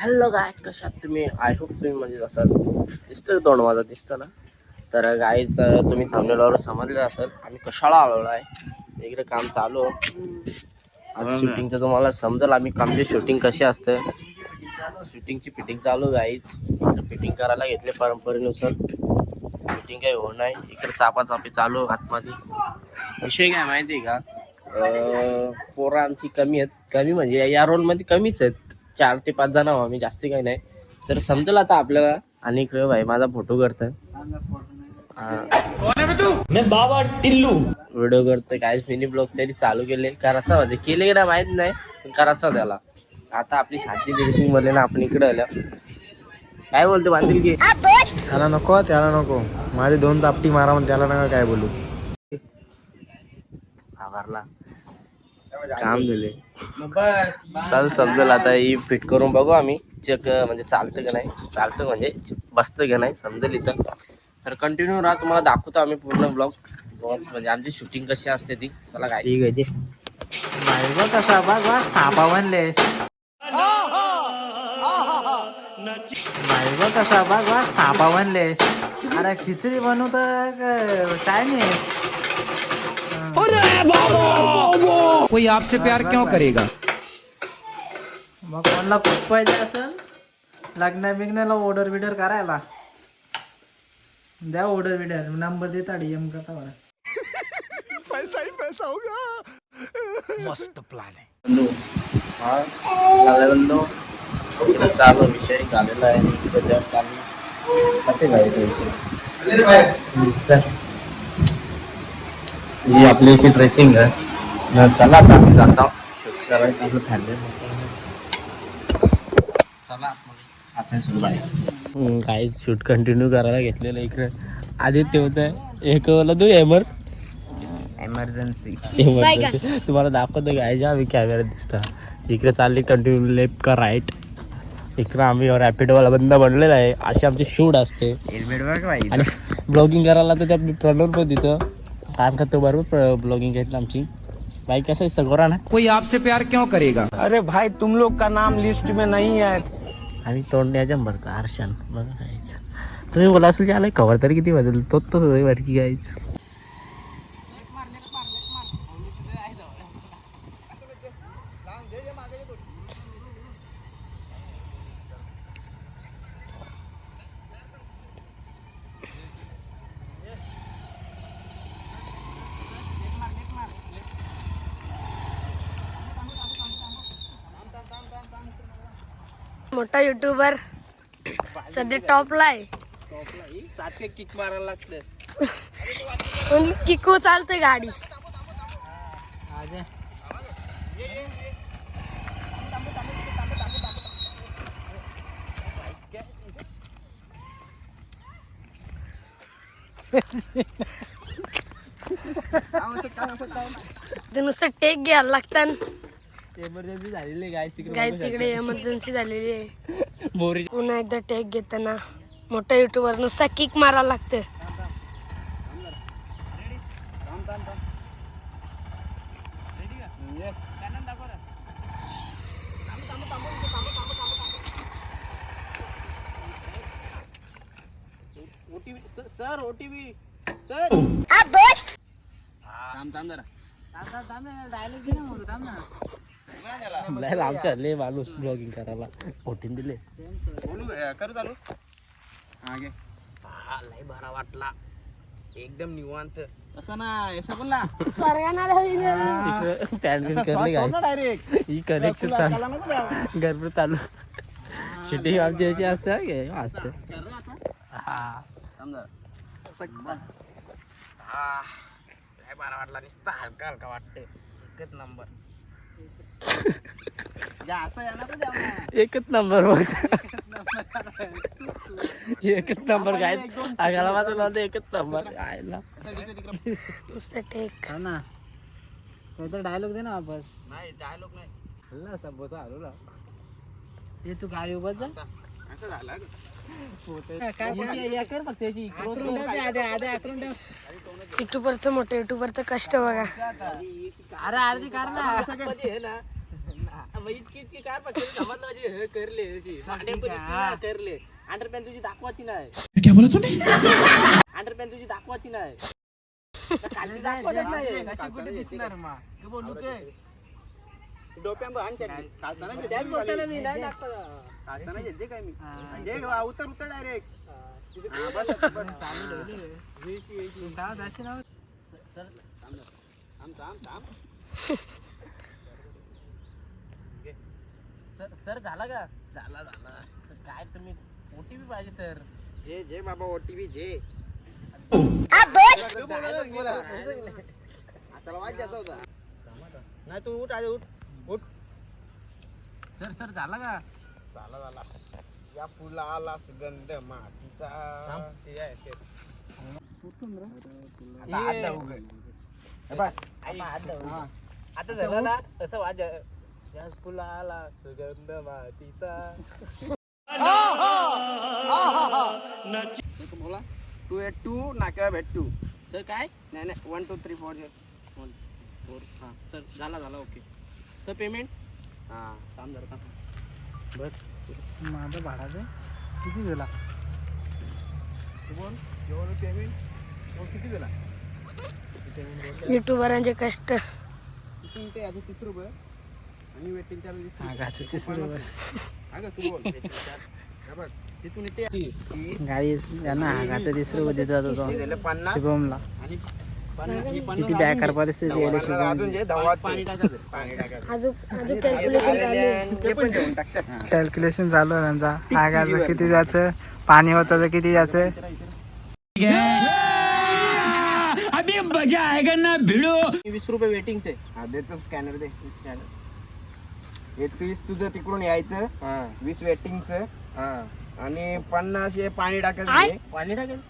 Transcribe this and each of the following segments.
Hello गाय कशात तुम्ही? I hope तुम्ही म्हणजे असाल दिसतं तोंड माझं दिसतं ना? तर गायच तुम्ही थांबलेल्यावर समजलं असेल आम्ही कशाला आलेलो आहे. इकडे काम चालू. आज शूटिंगचं तुम्हाला समजेल आम्ही कामची शूटिंग कशी असते. शूटिंगची फिटिंग चालू गाईच इकडे फिटिंग करायला घेतले परंपरेनुसार. फिटिंग काही होत नाही. इकडे चापाचापी चालू आतमध्ये विषय काय माहिती आहे का पोरं आमची कमी आहेत. कमी म्हणजे या रोलमध्ये कमीच आहेत. चार ते पाच जण आहो आम्ही जास्ती काही नाही. तर समजेल आता आपल्याला. आणि इकडे भाई माझा फोटो करतोय. व्हिडिओ करतोय काय मिनी ब्लॉग तरी चालू केले. करायचा म्हणजे केले की नाही माहीत नाही पण करायचा त्याला. आता आपली शांती ड्रेसिंगमध्ये ना आपण इकडे आल्या काय बोलतो बांधील की? त्याला नको त्याला नको. माझे दोन चापटी मारा त्याला नका काय बोलू. आभारला काम दिले चाल समजेल आता ही फिट करून बघू आम्ही. चेक म्हणजे चालतं का नाही. चालतं म्हणजे बसतं का नाही समजेल इथं. तर कंटिन्यू राहा तुम्हाला दाखवतो आम्ही पूर्ण ब्लॉग म्हणजे आमची शूटिंग कशी असते ती. चला काय ठीक आहे बायको कसा बघ बघ. कसा बघ बघ. थापा बनले. अरे खिचडी बनवत काय? नाही कोई आपसे प्यार क्यों करेगा? मग कोणाला खूप पाहिजे असेल. लग्न बिग्नाला ऑर्डर बिर्डर करायला. द्या ऑर्डर बिर्डर नंबर देता डीएम करता बरं. बंधू हा लागला बंधू. इकडं चालू विषय झालेला आहे. आणि इकडे कसे चल. ही आपली अशी ड्रेसिंग आहे. न चला आता आम्ही जातो. शूट करायचं आपलं थांबले चला आता सुरू आहे. काय शूट कंटिन्यू करायला घेतलेलं इकडे. आदित्य होतं. एक वाला तू एमर एमर्जन्सी. तुम्हाला दाखवतो काय आम्ही कॅमेरा दिसता. इकडे चालली कंटिन्यू लेफ्ट का राईट इकडे आम्ही रॅपिडोवाला बंद बनलेला आहे. अशी आमची शूट असते. हेल्मेट आणि ब्लॉगिंग करायला तर त्या प्रणव पण तिथं काम करतो बरोबर ब्लॉगिंग घेतलं आमची. बाईक कसं आहे? सगोरा ना कोई आपसे प्यार क्यों करेगा? अरे भाई तुम लोग का नाम लिस्ट में नहीं है। आम्ही तोंड द्यायच्या भरता हर्षण बघा तुम्ही बोला असेल की आलं कवर तरी किती वाजेल तो तो वाटकी काहीच मोठा युट्यूबर सध्या टॉपला आहे. किक मारायला लागतं. किको चालते गाडी. नुसतं टेक घ्यायला लागतात एमर्जन्सी झालेली काय तिकडे काय तिकडे एमर्जन्सी झालेली आहे बोरी पुन्हा एकदा टेक घेताना मोठा युट्यूबर नुसता किक मारायला लागतं ओटीव्ही सर ओटीव्ही सर लय लांबच्या लय माणूस ब्लॉगिंग करायला. फोटीन दिले. हा लय बरा वाटला. एकदम निवांत. असं ना. असं बोलला पॅन बिन करले काय डायरेक्ट ही कनेक्शन चालू. गरबड चालू. शूटिंग आमची अशी असते हा असते. हा. हा लय बरा वाटला. नुसता हलका हलका वाटते एकच नंबर एकच नंबर बघ एकच नंबर काय आगाला माझं नाव एकच नंबर. आयला नुसतं टेक. ना. तर डायलॉग दे ना वापस. नाही डायलॉग नाही. हल्ला समोसा आलो ना ये तू गाडी उभा जा. युट्यूबरचं मोठं युट्यूबरचं कष्ट बघा. अरे अर्धी कर ना मग इतकी इतकी काय पकडली समजलं हे करले अशी. करले. अंडरपॅन तुझी दाखवायची नाही. काय बोलत अंडरपॅन तुझी दाखवायची नाही. खाली दाखवत नाही कशी कुठे दिसणार मा तू बोलू काय त्याच बोलताना मी नाही दाखवत उतर उतर डायरेक्ट सर सर झाला का? झाला झाला. सर, काय तुम्ही ओटीपी पाहिजे सर. जे जे बाबा ओटीपी जे. नाही तू उठ आधी उठ. उठ. सर सर झाला का? झाला झाला. या फुलाला सुगंध मातीचा. आता हात दाबू गं. हे बघ, आता झालं ना? असं वाज या फुलाला सुगंध मातीचा. बोला टू एट टू नाक्यावर भेटू. सर काय? नाही नाही one two three four one four हां. सर झाला झाला ओके. Sir payment? हां. काम झालं काम बस माझं भाडाचं किती झाला बोल. जेवण पेमेंट किती झाला युट्यूबरांचे कष्ट. ते अजून तीस रुपये. सुरू तिसरं होतो शुभमला. किती बेकार परिस्थिती आहे शुभम. कॅल्क्युलेशन चालू आहे. आहे त्यांचा. हागाचं किती द्यायचं पाणी होतं तर किती अभी मजा आएगा ना भिड़ो. वीस रुपये वेटिंगचे हा देतो स्कॅनर दे हे तीस तुझं तिकडून यायचं हां. वीस वेटिंगचं हां. आणि पन्नास हे पाणी टाकायचं पाणी टाकेल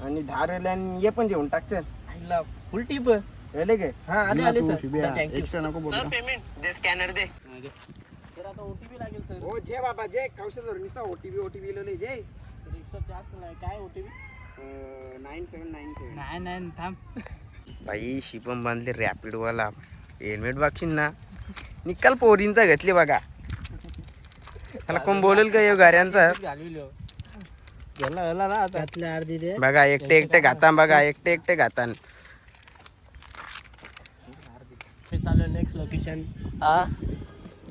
आणि धारल्यान हे पण जेवण टाकतात आईला फुल टिप आले काय हां आले आले सर थँक्यू एक्स्ट्रा नको बोल. पेमेंट दे. स्कॅनर दे. सर आता ओटीपी लागेल सर हो जे बाबा जे कौशल नुसता ओटीपी ओटीपी लिहिले जे. रिक्षा जास्त नाही. काय OTP nine seven nine seven नाही नाही थांब. बाई शिपम बांधले रॅपिड वाला. हेल्मेट बघशील ना. निकाल पोरींचा घेतले बघा. त्याला कोण बोलेल का यो गाड्यांचा घालविलो गेला गेला ना आता त्यातले अर्धी दे बघा एकटे एकटे घातान बघा एकटे एकटे घातान. ते चालू नेक्स्ट लोकेशन हा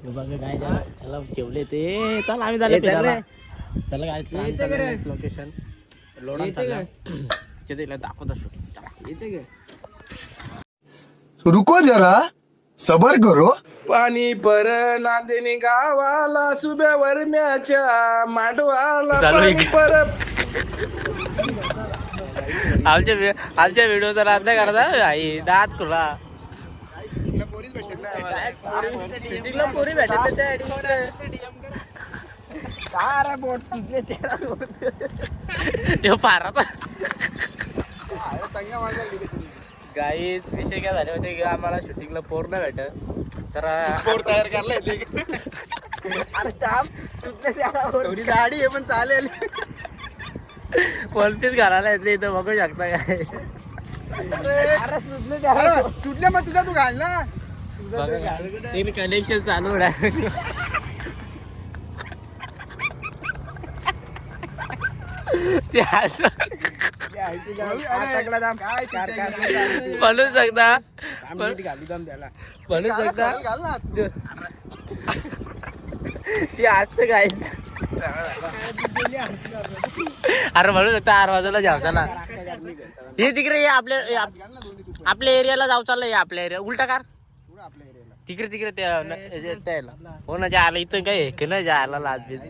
बघा काय त्याला जेवले ते चल आम्ही झाले. चला काय नेक्स्ट लोकेशन तिला दाखवतो चला. रुको जरा. सबर करो. पाणी पर नांदेणी गावाला सुब्यावर म्याच्या मांडवाला चालू आहे पाणी का? पर आमच्या व्हि- आमच्या व्हिडिओचा रात नाही करता आई दात खुला. पोरी गाईच विषय काय झाले होते की? आम्हाला शूटिंगला पोर नाही भेटत. तर पोर तयार करला अरे थांब सुटले थोडी गाडी आहे पण चालेल. कोणतीच घराला येते इथं बघू शकता काय. अरे सुटले मग तुझा तू घाल ना. कनेक्शन चालू आहे ते असं म्हणू शकता. घालू दम त्याला. म्हणू शकता. ती असतं काहीच अरे म्हणू शकता आर वाजवला जावसाला हे तिकडे ये आपल्या आप- आपल्या एरियाला जाऊ चाललंय आपल्या एरिया. उलटा कार आपल्या एरियाला. तिकडे तिकडे त्या त्याला हो ना जायला इथं काय हे? ना जायला लाज बीज?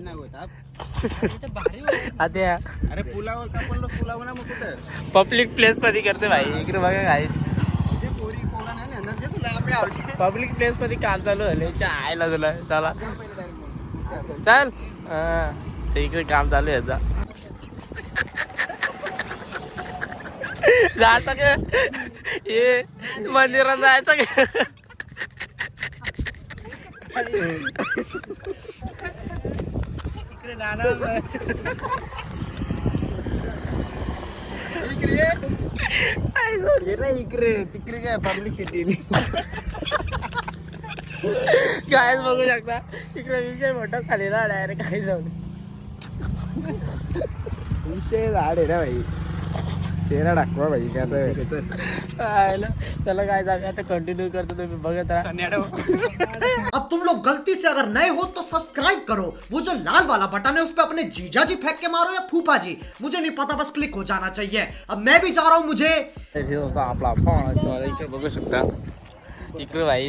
हा. अरे पुलावर का पुलावर ना मग कुठं? पब्लिक प्लेस मध्ये करते भाई. इकडे बघा काय पब्लिक प्लेस मध्ये काम चालू झाले आयला तुला. चला. चल. हा, ते इकडे काम चालू आहे याचा जायचं का ये. मंदिरात जायचं का? इकडे तिकडे काय पब्लिक सिटी गायच बघू शकता. इकडे विषय मोठा खालेला डायरेक्ट काही जाऊन विषय झाड आहे ना भाई चेहरा दाखवा भाई कसं आयला. चला काय जाऊया आता कंटिन्यू करतो तुम्ही बघत राहा. अब तुम लोग गलती से अगर नए हो तो सब्सक्राइब करो। वो जो लाल वाला बटन है उस पर अपने जीजा जी फेंक के मारो या फूफा जी मुझे नहीं पता बस क्लिक हो जाना चाहिए। अब मैं भी जा रहा हूँ मुझे। हे होता आपला फॉस इकडे बघू शकता इकडे भाई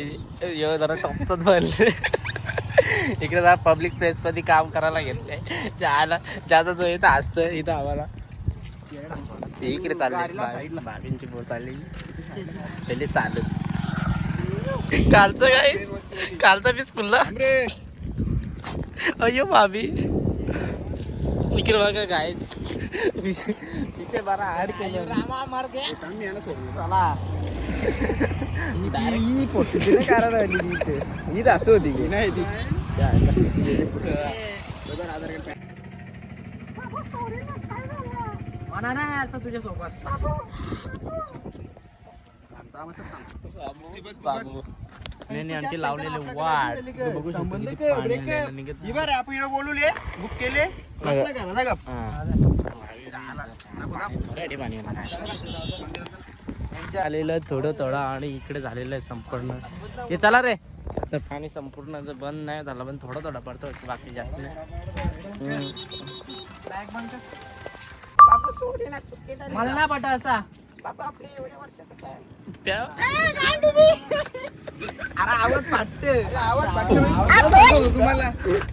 यो जरा टॉपचाच बनले इकडे जरा पब्लिक प्लेस मध्ये काम करायला घेतलंय त्याला ज्याचा जो इथं असतं इथं आम्हाला. इकडे चालले बाबींची बोट आली पहिले चालत. कालचं काय? कालचा पीस खुल्ला अय्यो भाभी. इकडे बघा काय विषय विषय बरा हाड केलं. चला. ही पोटी कारण आली इथे तर असं होती की. नाही ती म्हणा ना आता तुझ्या सोबत बाबू नाही आमचे लावलेले वाट. तू बघू. आपण बुक केले. हा. आलेलं थोडं थोडं आणि इकडे झालेलं आहे संपूर्ण. हे चला रे. तर पाणी संपूर्ण जर बंद नाही झालं पण थोडं थोडं पडतो बाकी जास्त नाही. मला ना पटा असा. त्या-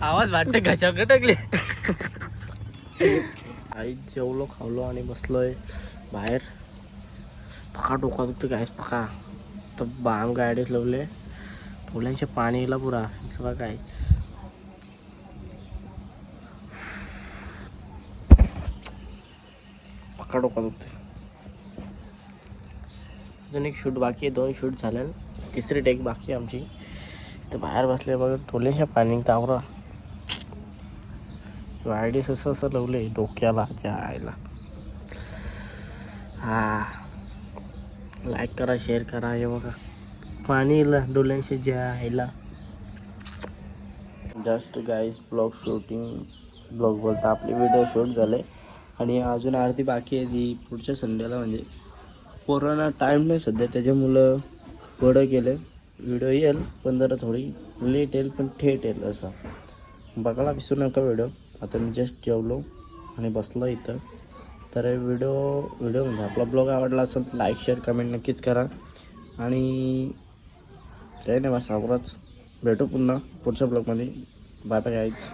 आवाज वाटते घशा कटकले आई जेवलो खावलो आणि बसलोय बाहेर. पका डोका दुखतं काय पका. तर बाम गाडीच लावले. फुलांचे पाणीला पुरा. किंवा काय डोका दुखते अजून एक शूट बाकी आहे दोन शूट झाले तिसरी टेक बाकी आहे आमची. तर बाहेर बसले बघ थोड्याशा पाणी तावरा. वायडीस असं असं लावले डोक्याला जायला. हा. लाईक करा शेअर करा हे बघा. पाणी डोल्यांशी जायला. Just guys blog shooting blog बोलता. आपले व्हिडिओ शूट झाले. आणि अजून आरती बाकी आहे ती पुढच्या संडेला म्हणजे. कोरोना टाईम नाही सध्या त्याच्यामुळं पुढं केलं व्हिडिओ येईल पण जरा थोडी लेट येईल पण थेट येईल असं. बघायला विसरू नका व्हिडिओ आता मी जस्ट जेवलो आणि बसलो इथं. तर व्हिडिओ व्हिडिओ म्हणजे आपला ब्लॉग आवडला असेल तर लाईक शेअर कमेंट नक्कीच करा. आणि काही नाही बस आवरच भेटू पुन्हा पुढच्या ब्लॉगमध्ये बाय बाय गाईज